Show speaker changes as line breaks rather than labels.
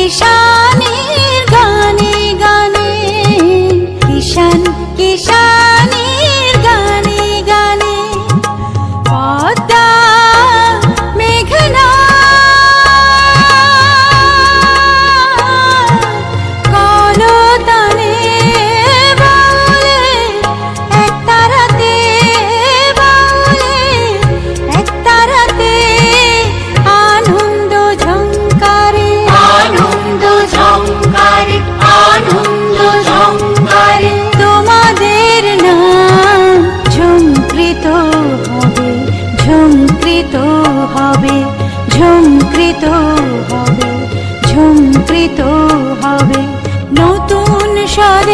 দিশানি ঝুমকৃত হবে ঝুমকৃত হবে। নতুন সাজ